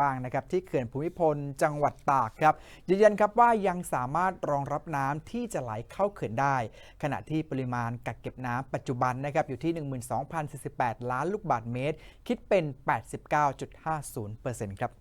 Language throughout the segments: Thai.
บ้างนะครับที่เขื่อนภูมิพลจังหวัดตากครับยืนยันครับว่ายังสามารถรองรับน้ำที่จะไหลเข้าเขื่อนได้ ขณะที่ปริมาณกักเก็บน้ำปัจจุบันนะครับอยู่ที่ 12,048 ล้านลูกบาศก์เมตร คิดเป็น 89.50%ครับ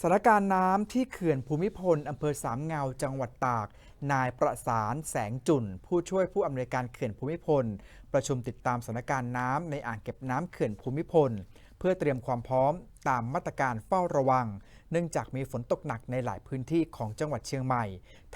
สถานการณ์น้ำที่เขื่อนภูมิพลอำเภอสามเงาจังหวัดตาก นายประสานแสงจุนผู้ช่วยผู้อำนวยการเขื่อนภูมิพล ประชุมติดตามสถานการณ์น้ำในอ่างเก็บน้ำเขื่อนภูมิพล เพื่อเตรียมความพร้อมตามมาตรการเฝ้าระวัง เนื่องจากมีฝนตกหนักในหลายพื้นที่ของจังหวัดเชียงใหม่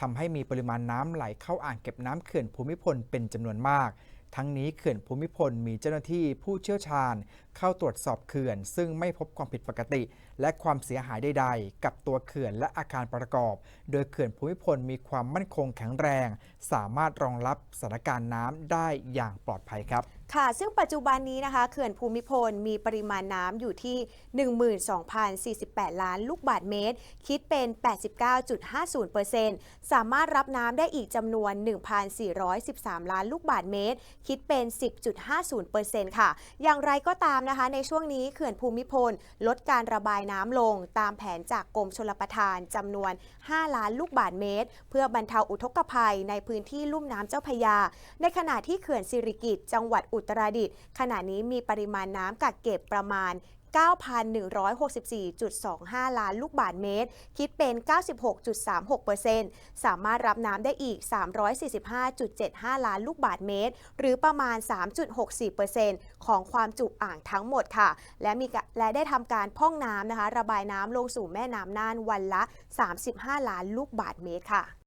ทำให้มีปริมาณน้ำไหลเข้าอ่างเก็บน้ำเขื่อนภูมิพลเป็นจำนวนมาก ทั้งนี้เขื่อนภูมิพลมีเจ้าหน้าที่ผู้เชี่ยวชาญ เข้าตรวจสอบเขื่อน ซึ่งไม่พบความผิดปกติ และความเสียหายใดๆ กับตัวเขื่อนและอาคารประกอบ โดยเขื่อนภูมิพลมีความมั่นคงแข็งแรง สามารถรองรับสถานการณ์น้ำได้อย่างปลอดภัยครับค่ะ ซึ่งปัจจุบันนี้นะคะเขื่อนภูมิพลมีปริมาณน้ำอยู่ที่ 12,048 ล้านลูกบาศก์เมตร คิดเป็น 89.50%สามารถรับน้ำได้อีกจำนวน 1,413 ล้านลูกบาศก์เมตรคิดเป็น 10.50%ค่ะ อย่างไรก็ตามนะคะ ในช่วงนี้เขื่อนภูมิพล ลดการระบายน้ำลง ตามแผนจากกรมชลประทานจำนวน 5 ล้านลูกบาทเมตร เพื่อบรรเทาอุทกภัยในพื้นที่ลุ่มน้ำเจ้าพยา ในขณะที่เขื่อนสิริกิติ์จังหวัดอุตรดิตถ์ขณะนี้มีปริมาณน้ำกักเก็บประมาณ 9,164.25 ล้านลูกบาศก์เมตร คิดเป็น 96.36%สามารถรับน้ำได้อีก 345.75 ล้านลูกบาศก์เมตร หรือประมาณ 3.64%ของความจุอ่างทั้งหมดค่ะ และมีและได้ทำการพ่องน้ำนะคะ ระบายน้ำลงสู่แม่น้ำน่านวันละ 35 ล้านลูกบาศก์เมตรค่ะ